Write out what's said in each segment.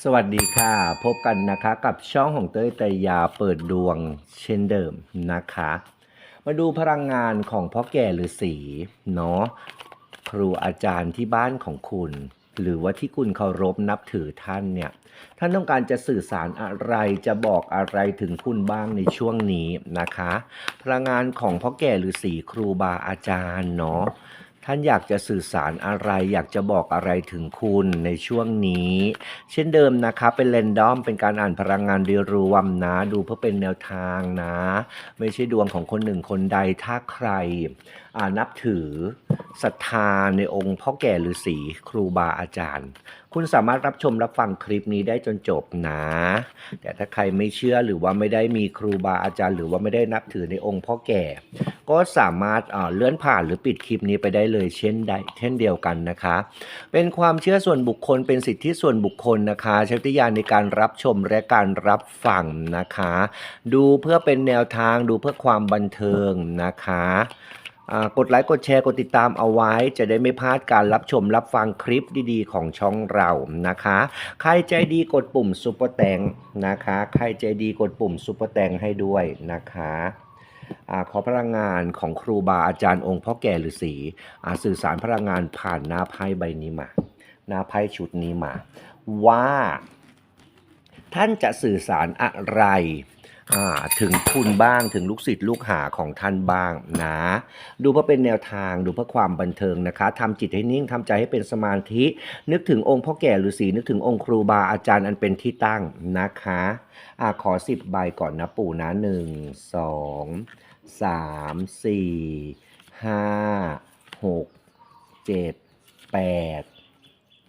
สวัสดีค่ะ พบกันนะคะกับช่องของเต้ยไตยาเปิดดวงเช่นเดิมนะคะ มาดูพลังงานของพ่อแก่ฤาษีเนาะครูอาจารย์ที่บ้านของคุณ หรือว่าที่คุณเคารพนับถือท่านเนี่ย ท่านต้องการจะสื่อสารอะไรจะบอกอะไรถึงคุณบ้างในช่วงนี้นะคะ พลังงานของพ่อแก่ฤาษีครูบาอาจารย์เนาะ ท่านอยากจะสื่อสารอะไร อยากจะบอกอะไรถึงคุณในช่วงนี้ เช่นเดิมนะคะเป็นเรนดอมเป็นการอ่านพลังงานโดยรวมนะ ดูเพื่อเป็นแนวทางนะ ไม่ใช่ดวงของคนหนึ่งคนใดถ้าใครอ่านับถือ ศรัทธาในองค์พ่อแก่ฤาษีครูบาอาจารย์ คุณสามารถรับชมรับฟังคลิปนี้ได้จนจบนะ แต่ถ้าใครไม่เชื่อหรือว่าไม่ได้มีครูบาอาจารย์ หรือว่าไม่ได้นับถือในองค์พ่อแก่ ก็สามารถเอ่อเลื่อนผ่านหรือปิดคลิปนี้ไปได้เลยเช่นใดเช่นเดียวกันนะคะ เป็นความเชื่อส่วนบุคคลเป็นสิทธิส่วนบุคคลนะคะใช้วิทยาณในการรับชมและการรับฟังนะคะ ดูเพื่อเป็นแนวทางดูเพื่อความบันเทิงนะคะ กดไลค์กดแชร์กดติดตามเอาไว้ จะได้ไม่พลาดการรับชมรับฟังคลิปดีๆ ของช่องเรานะคะ ใครใจดีกดปุ่มซุปเปอร์แตงนะคะ ใครใจดีกดปุ่มซุปเปอร์แตงให้ด้วยนะคะอขอพลังงานของครูบาอาจารย์องค์พ่อแก่ฤาษีอสื่อสารพลังงานผ่านหน้าไพ่ใบนี้มา หน้าไพ่ชุดนี้มา ว่า ท่านจะสื่อสารอะไร ถึงคุณบ้างถึงลูกศิษย์ลูกหาของท่านบ้างนะดูเพื่อเป็นแนวทางดูเพื่อความบันเทิงนะคะทำจิตให้นิ่งทำใจให้เป็นสมาธิ นึกถึงองค์พ่อแก่ฤาษีนึกถึงองค์ครูบาอาจารย์อันเป็นที่ตั้งนะคะอ่าขอสิบใบก่อนนะปู่นะหนึ่งสองสามสี่ห้าหกเจ็ดแปด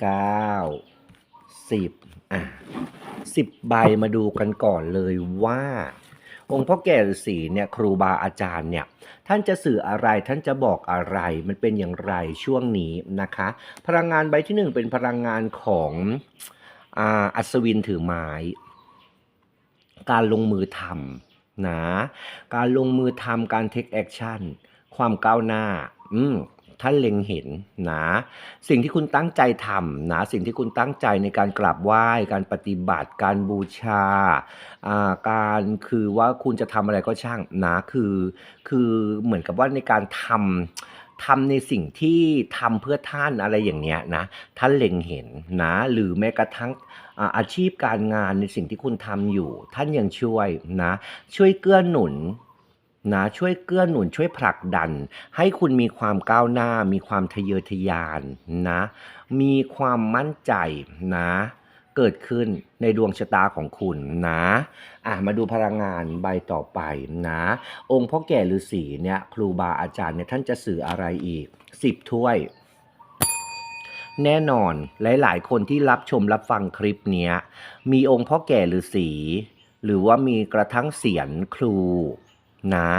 เก้า สิบอะสิบใบมาดูกันก่อนเลยว่า องค์พ่อแก่ฤาษีเนี่ยครูบาอาจารย์เนี่ยท่านจะสื่ออะไรท่านจะบอกอะไรมันเป็นอย่างไรช่วงนี้นะคะ พลังงานใบที่หนึ่งเป็นพลังงานของอ,อัศวินถือไม้ การลงมือทำนะ การลงมือทำการเทคแอคชั่น ความก้าวหน้า อืม ท่านเล็งเห็นนะสิ่งที่คุณตั้งใจทำนะสิ่งที่คุณตั้งใจในการกราบไหว้ การปฏิบัติ การบูชาอ่าการคือว่าคุณจะทำอะไรก็ช่างนะคือคือเหมือนกับว่าในการทำทำในสิ่งที่ทำเพื่อท่านอะไรอย่างเนี้ยนะท่านเล็งเห็นนะหรือแม้กระทั่งอ่าอาชีพการงานในสิ่งที่คุณทำอยู่ ท่านยังช่วยนะช่วยเกื้อหนุน นะช่วยเกื้อหนุนช่วยผลักดัน ให้คุณมีความก้าวหน้า มีความทะเยอทะยานนะ มีความมั่นใจนะ เกิดขึ้นในดวงชะตาของคุณนะอะมาดูพลังงานใบต่อไปนะ องค์พ่อแก่ฤาษีเนี่ยครูบาอาจารย์เนี่ยท่านจะสื่ออะไรอีกสิบถ้วยแน่นอนหลาย ๆ คนที่รับชมรับฟังคลิปนี้มีองค์พ่อแก่ฤาษีหรือว่ามีกระทั่งเสียนครู นะ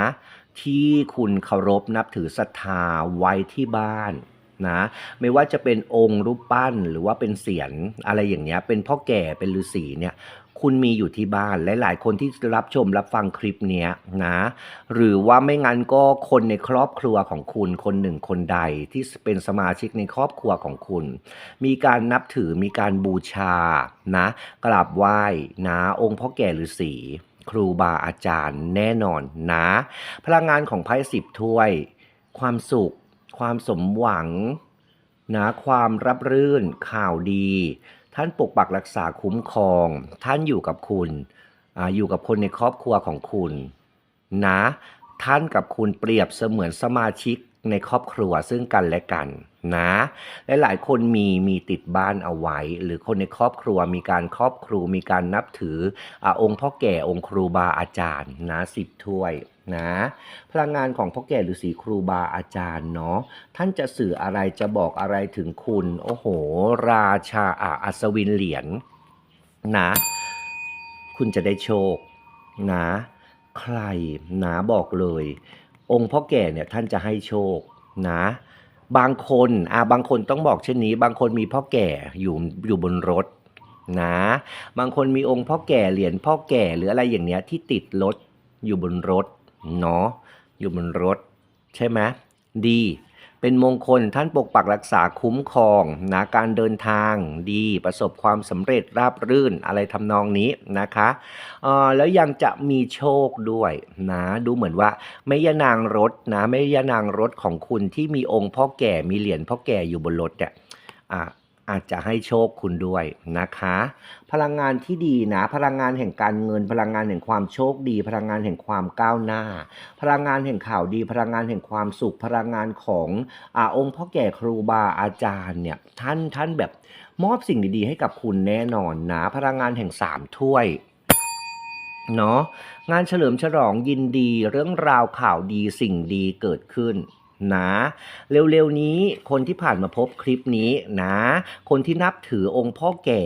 ที่คุณเคารพนับถือศรัทธาไว้ที่บ้านนะไม่ว่าจะเป็นองค์รูปปั้นหรือว่าเป็นเสียนอะไรอย่างเงี้ยเป็นพ่อแก่เป็นฤาษีเนี่ยคุณมีอยู่ที่บ้านหลายๆ คนที่รับชมรับฟังคลิปเนี้ยนะหรือว่าไม่งั้นก็คนในครอบครัวของคุณคนหนึ่งคนใดที่เป็นสมาชิกในครอบครัวของคุณ มีการนับถือมีการบูชานะกราบไหว้นะองค์พ่อแก่ฤาษี ครูบาอาจารย์แน่นอนนะ พลังงานของไพ่สิบถ้วย ความสุข ความสมหวังนะความรับรื่นข่าวดี ท่านปกปักรักษาคุ้มครอง ท่านอยู่กับคุณออยู่กับคนในครอบครัวของคุณ นะ ท่านกับคุณเปรียบเสมือนสมาชิก ในครอบครัวซึ่งกันและกันนะและหลายคนมีมีติดบ้านเอาไว้ หรือคนในครอบครัวมีการครอบครูมีการนับถืออองค์พ่อแก่องค์ครูบาอาจารย์นะสิบถ้วยนะพลังงานของพ่อแก่ฤาษีครูบาอาจารย์เนาะท่านจะสื่ออะไรจะบอกอะไรถึงคุณ โอ้โห ราชาอาอัศวินเหรียญนะคุณจะได้โชคนะ ใครนะบอกเลย องค์พ่อแก่เนี่ยท่านจะให้โชคนะ บางคนอ่าบางคนต้องบอกเช่นนี้ บางคนมีพ่อแก่อยู่อยู่บนรถนะ บางคนมีองค์พ่อแก่เหรียญพ่อแก่หรืออะไรอย่างเนี้ยที่ติดรถอยู่บนรถเนาะอยู่บนรถ ใช่ไหมดี เป็นมงคลท่านปกปักรักษาคุ้มครองนะการเดินทางดีประสบความสำเร็จราบรื่นอะไรทำนองนี้นะคะอ่อแล้วยังจะมีโชคด้วยนะดูเหมือนว่าแม่ยานางรถนะแม่ยานางรถของคุณที่มีองค์พ่อแก่มีเหรียญพ่อแก่อยู่บนรถเนี่ยอ่า อาจจะให้โชคคุณด้วยนะคะ พลังงานที่ดีนะ พลังงานแห่งการเงิน พลังงานแห่งความโชคดี พลังงานแห่งความก้าวหน้า พลังงานแห่งข่าวดี พลังงานแห่งความสุข พลังงานของอาองค์พ่อแก่ครูบาอาจารย์เนี่ยท่านท่านแบบมอบสิ่งดีๆ ให้กับคุณแน่นอนนะ พลังงานแห่งสามถ้วยเนาะงานเฉลิมฉลองยินดีเรื่องราวข่าวดีสิ่งดีเกิดขึ้น นะเร็วๆนี้คนที่ผ่านมาพบคลิปนี้นะคนที่นับถือองค์พ่อแก่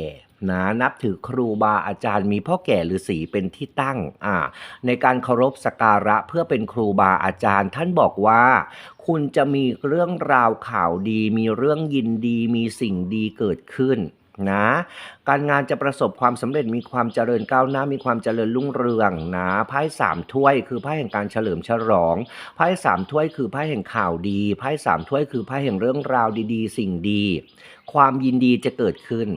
นะนับถือครูบาอาจารย์มีพ่อแก่หรือสีเป็นที่ตั้งอ่าในการเคารพสักการะเพื่อเป็นครูบาอาจารย์ ท่านบอกว่า คุณจะมีเรื่องราวข่าวดี มีเรื่องยินดี มีสิ่งดีเกิดขึ้น นะการงานจะประสบความสำเร็จมีความเจริญก้าวหน้ามีความเจริญรุ่งเรืองนะไพ่สามถ้วยคือไพ่แห่งการเฉลิมฉลองไพ่สามถ้วยคือไพ่แห่งข่าวดีไพ่สามถ้วยคือไพ่แห่งเรื่องราวดีๆ สิ่งดี ความยินดีจะเกิดขึ้น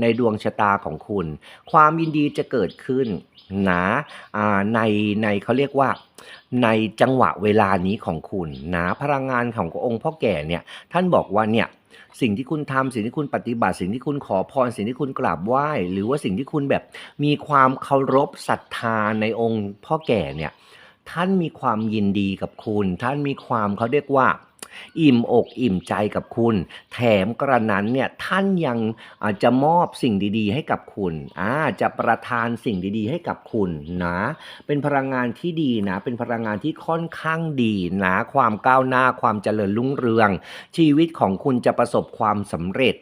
ในดวงชะตาของคุณ ความยินดีจะเกิดขึ้นนะในในเขาเรียกว่าในจังหวะเวลานี้ของคุณนะพลังงานขององค์พ่อแก่เนี่ยท่านบอกว่าเนี่ยสิ่งที่คุณทำสิ่งที่คุณปฏิบัติสิ่งที่คุณขอพรสิ่งที่คุณกราบไหว้ หรือว่าสิ่งที่คุณแบบมีความเคารพศรัทธาในองค์พ่อแก่เนี่ยท่านมีความยินดีกับคุณ ท่านมีความเขาเรียกว่า อิ่มอกอิ่มใจกับคุณ แถมกระนั้นเนี่ยท่านยังอาจจะมอบสิ่งดีๆ ให้กับคุณอ่าจะประทานสิ่งดีๆ ให้กับคุณนะเป็นพลังงานที่ดีนะ เป็นพลังงานที่ค่อนข้างดีนะ ความก้าวหน้าความเจริญรุ่งเรือง ชีวิตของคุณจะประสบความสำเร็จ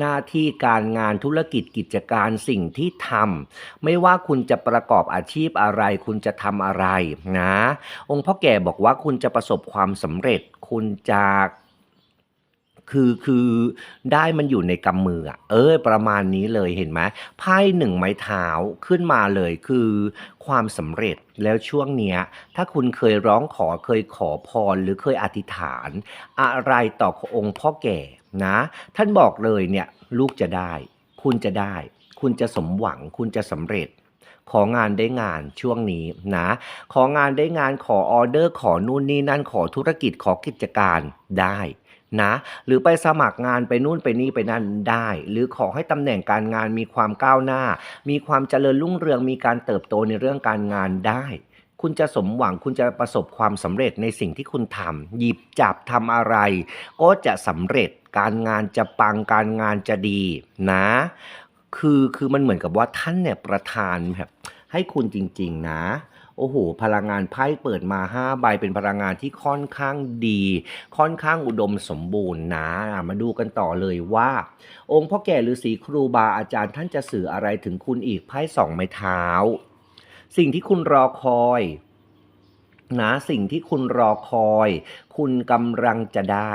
หน้าที่การงานธุรกิจกิจการสิ่งที่ทำไม่ว่าคุณจะประกอบอาชีพอะไร คุณจะทำอะไรนะ องค์พ่อแก่บอกว่าคุณจะประสบความสำเร็จ คุณจะ คือคือได้มันอยู่ในกำมืออะเออประมาณนี้เลยเห็นไหมไพ่หนึ่งไม้เท้าขึ้นมาเลยคือความสำเร็จแล้วช่วงเนี้ยถ้าคุณเคยร้องขอเคยขอพรหรือเคยอธิษฐาน อะไรต่อองค์พ่อแก่นะ ท่านบอกเลยเนี่ยลูกจะได้ คุณจะได้ คุณจะสมหวังคุณจะสำเร็จของานได้งานช่วงนี้นะ ของานได้งานขอออเดอร์ขอนู่นนี่นั่นขอธุรกิจขอกิจการได้ นะหรือไปสมัครงานไปนู่นไปนี่ไปนั่นได้ หรือขอให้ตำแหน่งการงานมีความก้าวหน้า มีความเจริญรุ่งเรืองมีการเติบโตในเรื่องการงานได้ คุณจะสมหวังคุณจะประสบความสำเร็จในสิ่งที่คุณทำหยิบจับทำอะไร ก็จะสำเร็จการงานจะปังการงานจะดีนะ คือคือมันเหมือนกับว่าท่านเนี่ยประทานแบบให้คุณจริง ๆ นะ โอ้โห พลังงานไพ่เปิดมา5ใบเป็นพลังงานที่ค่อนข้างดี ค่อนข้างอุดมสมบูรณ์นะ มาดูกันต่อเลยว่า องค์พ่อแก่ฤาษีครูบาอาจารย์ท่านจะสื่ออะไรถึงคุณอีกไพ่สองไม้เท้า สิ่งที่คุณรอคอยนะสิ่งที่คุณรอคอย คุณกำลังจะได้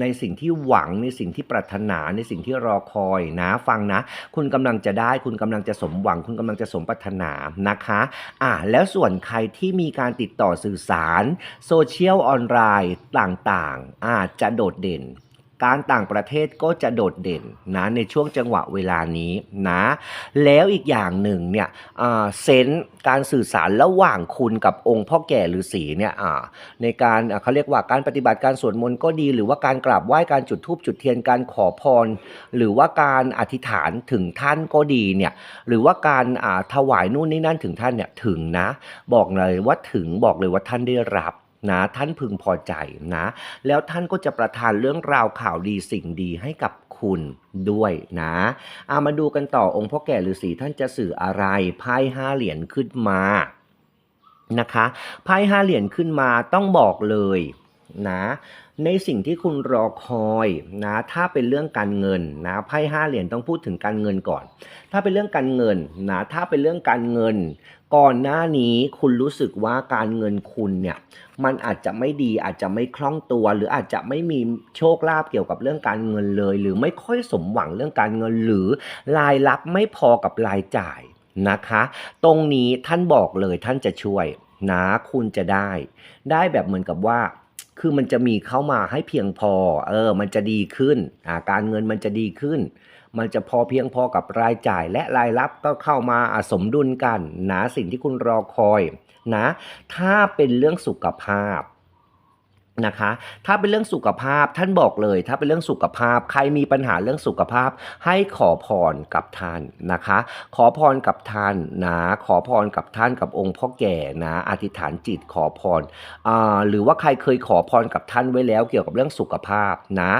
ในสิ่งที่หวังในสิ่งที่ปรารถนาในสิ่งที่รอคอยนะฟังนะ คุณกำลังจะได้คุณกำลังจะสมหวัง คุณกำลังจะสมปรารถนานะคะอะแล้วส่วนใครที่มีการติดต่อสื่อสารโซเชียลออนไลน์ต่างๆอาจจะโดดเด่น การต่างประเทศก็จะโดดเด่นนะในช่วงจังหวะเวลานี้นะแล้วอีกอย่างหนึ่งเนี่ยเซนส์การสื่อสารระหว่างคุณกับองค์พ่อแก่ฤาษีเนี่ยในการเขาเรียกว่าการปฏิบัติการสวดมนต์ก็ดี หรือว่าการกราบไหว้การจุดธูปจุดเทียนการขอพร หรือว่าการอธิษฐานถึงท่านก็ดีเนี่ยหรือว่าการถวายนู่นนี่นั่นถึงท่านเนี่ยถึงนะ บอกเลยว่าถึงบอกเลยว่าท่านได้รับ นะท่านพึงพอใจนะ แล้วท่านก็จะประทานเรื่องราวข่าวดีสิ่งดีให้กับคุณด้วยนะเอามาดูกันต่อองค์พ่อแก่ฤาษีท่านจะสื่ออะไรไพ่ห้าเหรียญขึ้นมานะคะไพ่ห้าเหรียญขึ้นมาต้องบอกเลยนะในสิ่งที่คุณรอคอยนะถ้าเป็นเรื่องการเงินนะไพ่ห้าเหรียญต้องพูดถึงการเงินก่อน ถ้าเป็นเรื่องการเงินนะถ้าเป็นเรื่องการเงิน ก่อนหน้านี้คุณรู้สึกว่าการเงินคุณเนี่ยมันอาจจะไม่ดีอาจจะไม่คล่องตัว หรืออาจจะไม่มีโชคลาภเกี่ยวกับเรื่องการเงินเลย หรือไม่ค่อยสมหวังเรื่องการเงิน หรือรายรับไม่พอกับรายจ่ายนะคะ ตรงนี้ท่านบอกเลยท่านจะช่วยนะคุณจะได้ ได้แบบเหมือนกับว่าคือมันจะมีเข้ามาให้เพียงพอ เออ มันจะดีขึ้น อ่า การเงินมันจะดีขึ้น มันจะพอเพียงพอกับรายจ่ายและรายรับก็เข้ามาสมดุลกันนะสิ่งที่คุณรอคอยนะถ้าเป็นเรื่องสุขภาพนะคะ ถ้าเป็นเรื่องสุขภาพท่านบอกเลย ถ้าเป็นเรื่องสุขภาพ ใครมีปัญหาเรื่องสุขภาพ ให้ขอพรกับท่านนะคะ ขอพรกับท่านนะขอพรกับท่านกับองค์พ่อแก่นะ อธิษฐานจิตขอพรอ่าหรือว่าใครเคยขอพรกับท่านไว้แล้วเกี่ยวกับเรื่องสุขภาพนะ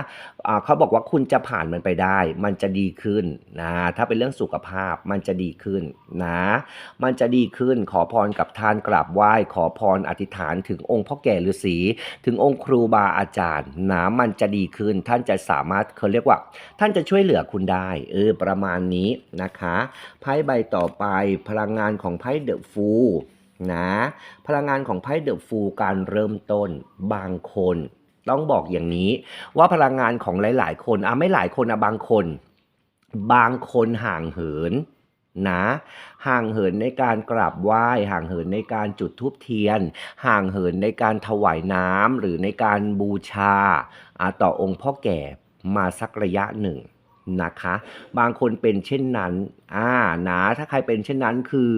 เขาบอกว่าคุณจะผ่านมันไปได้ มันจะดีขึ้นนะถ้าเป็นเรื่องสุขภาพมันจะดีขึ้นนะ มันจะดีขึ้นขอพรกับท่านกราบไหว้ ขอพรอธิษฐานถึงองค์พ่อแก่ฤาษีถึงองค์ครูบาอาจารย์นะมันจะดีขึ้น ท่านจะสามารถเขาเรียกว่า ท่านจะช่วยเหลือคุณได้เออประมาณนี้นะคะไพ่ใบต่อไปพลังงานของไพ่เดอะฟูนะพลังงานของไพ่เดอะฟูการเริ่มต้นบางคน ต้องบอกอย่างนี้ว่าพลังงานของหลาย ๆ คนอะไม่หลายคนอะบางคน บางคนห่างเหินนะห่างเหินในการกราบไหว้ห่างเหินในการจุดธูปเทียน ห่างเหินในการถวายน้ำหรือในการบูชาอ่าต่อองค์พ่อแก่มาสักระยะหนึ่งนะคะ บางคนเป็นเช่นนั้นอ่านะถ้าใครเป็นเช่นนั้นคือ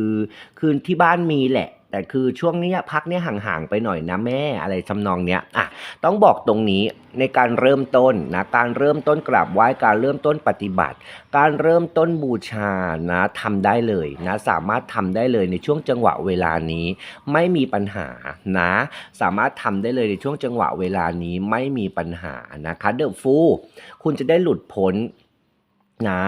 คือที่บ้านมีแหละ แต่คือช่วงนี้พักเนี้ยห่างๆไปหน่อยนะแม่อะไรทำนองเนี้ยอะต้องบอกตรงนี้ในการเริ่มต้นนะการเริ่มต้นกราบไหว้การเริ่มต้นปฏิบัติ การเริ่มต้นบูชานะทำได้เลยนะสามารถทำได้เลยในช่วงจังหวะเวลานี้ ไม่มีปัญหานะสามารถทำได้เลยในช่วงจังหวะเวลานี้ไม่มีปัญหานะคะเดอะฟูคุณจะได้หลุดพ้น นะ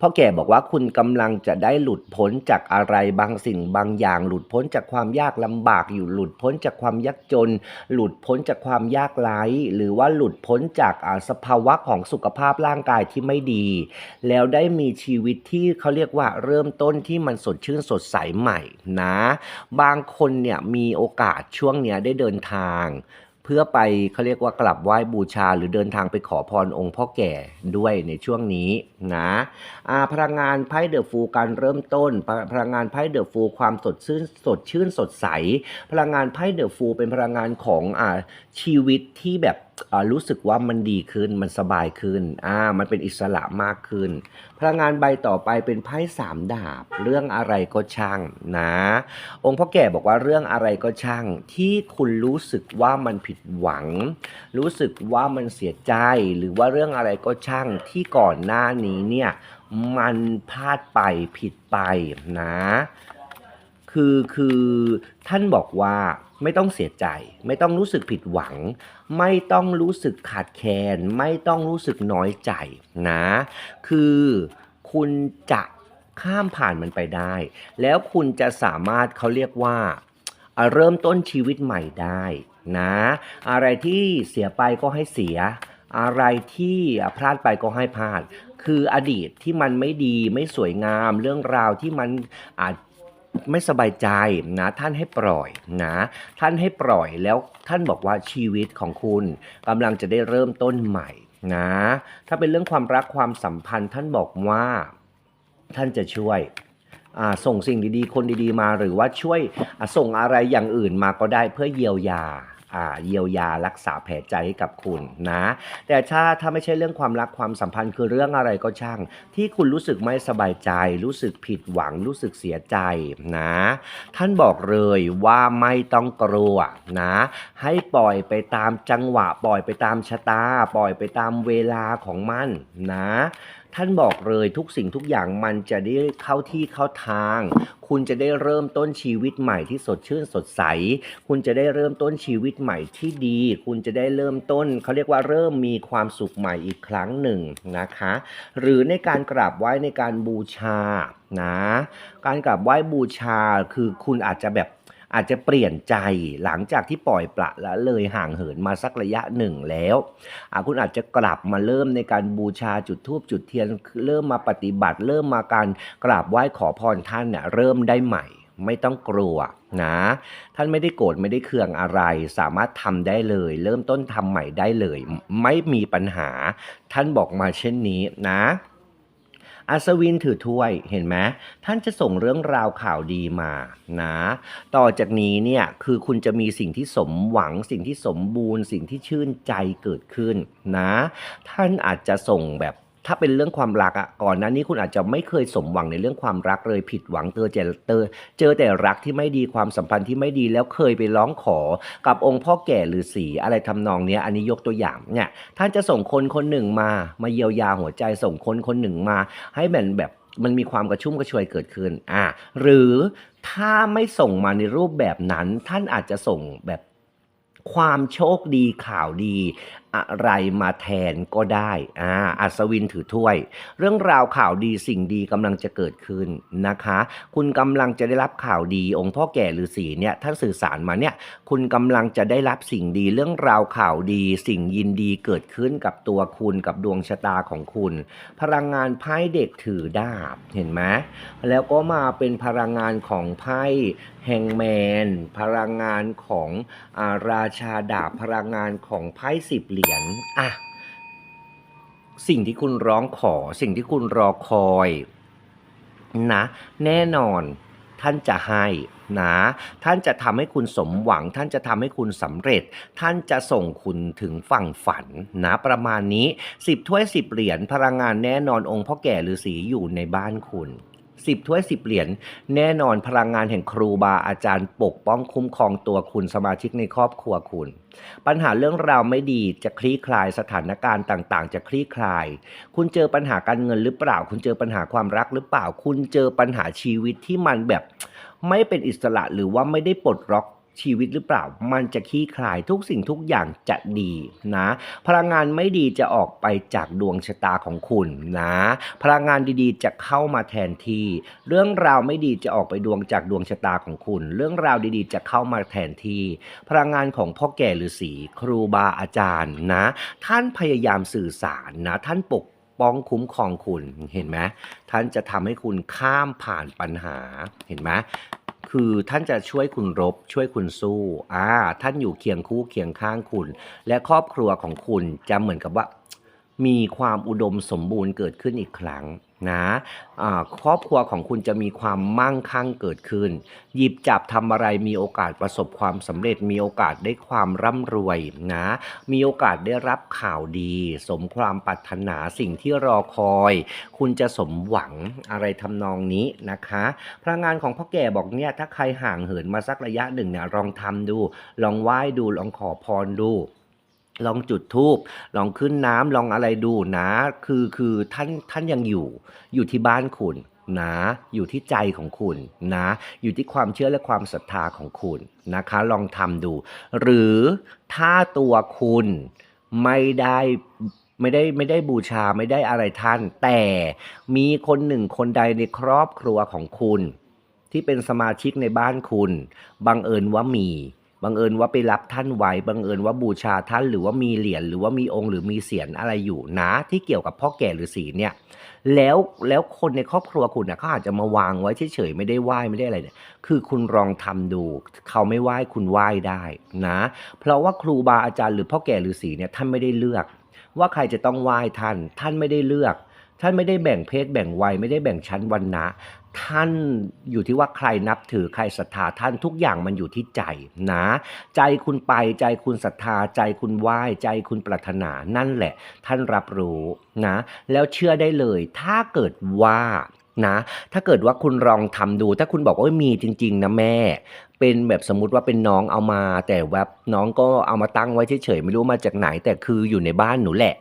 พ่อแก่บอกว่าคุณกำลังจะได้หลุดพ้นจากอะไรบางสิ่งบางอย่าง หลุดพ้นจากความยากลำบากอยู่หลุดพ้นจากความยากจน หลุดพ้นจากความยากไร้หรือว่าหลุดพ้นจากอ่าสภาวะของสุขภาพร่างกายที่ไม่ดี แล้วได้มีชีวิตที่เขาเรียกว่าเริ่มต้นที่มันสดชื่นสดใสใหม่นะ บางคนเนี่ยมีโอกาสช่วงเนี้ยได้เดินทาง เพื่อไปเขาเรียกว่ากลับไหว้บูชาหรือเดินทางไปขอพรองค์พ่อแก่ด้วยในช่วงนี้นะพลังงานไพ่เดอะฟูการเริ่มต้น พลังงานไพ่เดอะฟูความสดชื่นสดชื่นสดใส พลังงานไพ่เดอะฟูเป็นพลังงานของอชีวิตที่แบบ รู้สึกว่ามันดีขึ้นมันสบายขึ้นอ่ามันเป็นอิสระมากขึ้น พลังงานใบต่อไปเป็นไพ่สามดาบ เรื่องอะไรก็ช่างนะ องค์พ่อแก่บอกว่าเรื่องอะไรก็ช่าง ที่คุณรู้สึกว่ามันผิดหวัง รู้สึกว่ามันเสียใจหรือว่าเรื่องอะไรก็ช่างที่ก่อนหน้านี้เนี่ยมันพลาดไปผิดไปนะ คือคือท่านบอกว่า ไม่ต้องเสียใจ ไม่ต้องรู้สึกผิดหวัง ไม่ต้องรู้สึกขาดแคลนไม่ต้องรู้สึกน้อยใจนะ คือคุณจะข้ามผ่านมันไปได้ แล้วคุณจะสามารถเขาเรียกว่าเริ่มต้นชีวิตใหม่ได้นะ อะไรที่เสียไปก็ให้เสีย อะไรที่พลาดไปก็ให้พลาด คืออดีตที่มันไม่ดีไม่สวยงาม เรื่องราวที่มันอาจ ไม่สบายใจนะท่านให้ปล่อยนะท่านให้ปล่อยแล้วท่านบอกว่าชีวิตของคุณกำลังจะได้เริ่มต้นใหม่นะถ้าเป็นเรื่องความรักความสัมพันธ์ ท่านบอกว่าท่านจะช่วยส่งสิ่งดีๆ คนดีๆมาหรือว่าช่วยส่งอะไรอย่างอื่นมาก็ได้เพื่อเยียวยา เยียวยารักษาแผลใจให้กับคุณนะ แต่ถ้าถ้าไม่ใช่เรื่องความรักความสัมพันธ์คือเรื่องอะไรก็ช่าง ที่คุณรู้สึกไม่สบายใจ รู้สึกผิดหวังรู้สึกเสียใจนะ ท่านบอกเลยว่าไม่ต้องกลัวนะ ให้ปล่อยไปตามจังหวะ ปล่อยไปตามชะตา ปล่อยไปตามเวลาของมันนะ ท่านบอกเลยทุกสิ่งทุกอย่างมันจะได้เข้าที่เข้าทาง คุณจะได้เริ่มต้นชีวิตใหม่ที่สดชื่นสดใส คุณจะได้เริ่มต้นชีวิตใหม่ที่ดี คุณจะได้เริ่มต้นเขาเรียกว่าเริ่มมีความสุขใหม่อีกครั้งหนึ่งนะคะ หรือในการกราบไหว้ในการบูชานะ การกราบไหว้บูชาคือคุณอาจจะแบบ อาจจะเปลี่ยนใจหลังจากที่ปล่อยปละละเลยห่างเหินมาสักระยะหนึ่งแล้วคุณอาจจะกลับมาเริ่มในการบูชาจุดธูปจุดเทียนเริ่มมาปฏิบัติ เริ่มมาการกราบไหว้ขอพรท่านเนี่ยเริ่มได้ใหม่ไม่ต้องกลัวนะ ท่านไม่ได้โกรธไม่ได้เคืองอะไร สามารถทำได้เลย เริ่มต้นทำใหม่ได้เลย ไม่มีปัญหา ท่านบอกมาเช่นนี้นะ อัศวินถือถ้วยเห็นไหมท่านจะส่งเรื่องราวข่าวดีมานะ ต่อจากนี้เนี่ยคือคุณจะมีสิ่งที่สมหวัง สิ่งที่สมบูรณ์ สิ่งที่ชื่นใจเกิดขึ้นนะ ท่านอาจจะส่งแบบ ถ้าเป็นเรื่องความรักอะก่อนหน้านี้คุณอาจจะไม่เคยสมหวังในเรื่องความรักเลยผิดหวังเจอเจอเจอแต่รักที่ไม่ดีความสัมพันธ์ที่ไม่ดีแล้วเคยไปร้องขอกับองค์พ่อแก่หรือสีอะไรทำนองเนี้ยอันนี้ยกตัวอย่างเนี่ยท่านจะส่งคนคนหนึ่งมา มาเยียวยาหัวใจส่งคนคนหนึ่งมา ให้มันแบบมันมีความกระชุ่มกระชวยเกิดขึ้นอ่าหรือถ้าไม่ส่งมาในรูปแบบนั้น ท่านอาจจะส่งแบบความโชคดีข่าวดี อะไรมาแทนก็ได้อ่าอัศวินถือถ้วย เรื่องราวข่าวดีสิ่งดีกำลังจะเกิดขึ้นนะคะ คุณกำลังจะได้รับข่าวดี องค์พ่อแก่ฤาษีเนี่ยท่านสื่อสารมาเนี่ยคุณกำลังจะได้รับสิ่งดีเรื่องราวข่าวดี สิ่งยินดีเกิดขึ้นกับตัวคุณกับดวงชะตาของคุณ พลังงานไพ่เด็กถือดาบเห็นไหมแล้วก็มาเป็นพลังงานของไพ่แฮงแมนพลังงานของอาราชาดาบพลังงานของไพ่สิบเหรียญอะสิ่งที่คุณร้องขอ สิ่งที่คุณรอคอยนะ แน่นอนท่านจะให้นะท่านจะทำให้คุณสมหวัง ท่านจะทำให้คุณสำเร็จ ท่านจะส่งคุณถึงฝั่งฝันนะประมาณนี้ 10ถ้วย10 เหรียญพลังงานแน่นอนองค์พ่อแก่ฤาษีอยู่ในบ้านคุณ สิบถ้วยสิบเหรียญแน่นอนพลังงานแห่งครูบาอาจารย์ปกป้องคุ้มครองตัวคุณสมาชิกในครอบครัวคุณ ปัญหาเรื่องราวไม่ดีจะคลี่คลายสถานการณ์ต่างๆ จะคลี่คลาย คุณเจอปัญหาการเงินหรือเปล่า คุณเจอปัญหาความรักหรือเปล่า คุณเจอปัญหาชีวิตที่มันแบบไม่เป็นอิสระหรือว่าไม่ได้ปลดล็อก ชีวิตหรือเปล่า มันจะคลี่คลายทุกสิ่งทุกอย่างจะดีนะ พลังงานไม่ดีจะออกไปจากดวงชะตาของคุณนะ พลังงานดีๆ จะเข้ามาแทนที่ เรื่องราวไม่ดีจะออกไปดวงจากดวงชะตาของคุณ เรื่องราวดีๆ จะเข้ามาแทนที่ พลังงานของพ่อแก่ฤาษีครูบาอาจารย์นะ ท่านพยายามสื่อสารนะ ท่านปกป้องคุ้มครองคุณเห็นไหมท่านจะทำให้คุณข้ามผ่านปัญหาเห็นไหม คือท่านจะช่วยคุณรบ ช่วยคุณสู้อ่าท่านอยู่เคียงคู่เคียงข้างคุณ และครอบครัวของคุณจะเหมือนกับว่า มีความอุดมสมบูรณ์เกิดขึ้นอีกครั้งนะครอบครัวของคุณจะมีความมั่งคั่งเกิดขึ้น หยิบจับทำอะไรมีโอกาสประสบความสำเร็จ มีโอกาสได้ความร่ำรวยนะ มีโอกาสได้รับข่าวดี สมความปรารถนาสิ่งที่รอคอย คุณจะสมหวังอะไรทำนองนี้นะคะ พลังงานของพ่อแก่บอกเนี่ยถ้าใครห่างเหินมาสักระยะหนึ่งเนี่ยลองทำดู ลองไหว้ดูลองขอพรดู ลองจุดธูปลองขึ้นน้ำลองอะไรดูนะ คือคือท่านท่านยังอยู่อยู่ที่บ้านคุณนะอยู่ที่ใจของคุณนะอยู่ที่ความเชื่อและความศรัทธาของคุณนะคะ ลองทำดู หรือถ้าตัวคุณไม่ได้ไม่ได้ไม่ได้บูชาไม่ได้อะไรท่าน แต่มีคนหนึ่งคนใดในครอบครัวของคุณ ที่เป็นสมาชิกในบ้านคุณ บังเอิญว่ามี บังเอิญว่าไปรับท่านไว้บังเอิญว่าบูชาท่านหรือว่ามีเหรียญหรือว่ามีองค์หรือมีเสียรอะไรอยู่นะที่เกี่ยวกับพ่อแก่หรือสีเนี่ยแล้วแล้วคนในครอบครัวคุณนะเขาอาจจะมาวางไว้เฉยๆไม่ได้ไหว้ไม่ได้อะไรเนี่ยคือคุณลองทำดู เขาไม่ไหว้คุณไหว้ได้นะ เพราะว่าครูบาอาจารย์หรือพ่อแก่ฤาษีเนี่ยท่านไม่ได้เลือก ว่าใครจะต้องไหว้ท่าน ท่านไม่ได้เลือก ท่านไม่ได้แบ่งเพศแบ่งวัยไม่ได้แบ่งชั้นวรรณะท่านอยู่ที่ว่าใครนับถือใครศรัทธาท่านทุกอย่างมันอยู่ที่ใจนะ ใจคุณไปใจคุณศรัทธา ใจคุณไหว้ใจคุณปรารถนานั่นแหละ ท่านรับรู้นะ แล้วเชื่อได้เลย ถ้าเกิดว่านะ ถ้าเกิดว่าคุณลองทำดู ถ้าคุณบอกว่ามีจริง ๆ นะแม่ เป็นแบบสมมุติว่าเป็นน้องเอามา แต่แวบน้องก็เอามาตั้งไว้เฉยๆไม่รู้มาจากไหน แต่คืออยู่ในบ้านหนูแหละ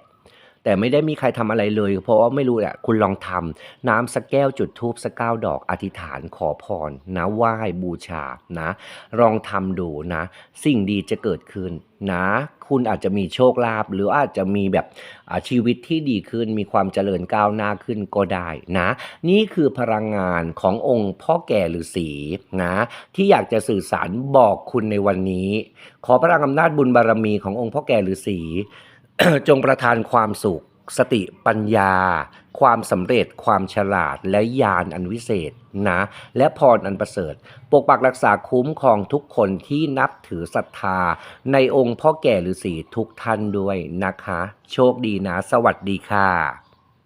แต่ไม่ได้มีใครทำอะไรเลย เพราะว่าไม่รู้แหละคุณลองทำน้ำสักแก้วจุดทูบสักเก้าดอกอธิษฐานขอพรนะไหว้บูชานะลองทำดูนะ สิ่งดีจะเกิดขึ้นนะคุณอาจจะมีโชคลาภหรืออาจจะมีแบบอาชีวิตที่ดีขึ้น มีความเจริญก้าวหน้าขึ้นก็ได้นะ นี่คือพลังงานขององค์พ่อแก่ฤาษีนะ ที่อยากจะสื่อสารบอกคุณในวันนี้ ขอพลังอำนาจบุญบารมีขององค์พ่อแก่ฤาษี จงประทานความสุข สติปัญญา ความสำเร็จ ความฉลาดและญาณอันวิเศษนะและพรอันประเสริฐ ปกปักรักษาคุ้มครองทุกคนที่นับถือศรัทธา ในองค์พ่อแก่ฤาษีทุกท่านด้วยนะคะ โชคดีนะ สวัสดีค่ะ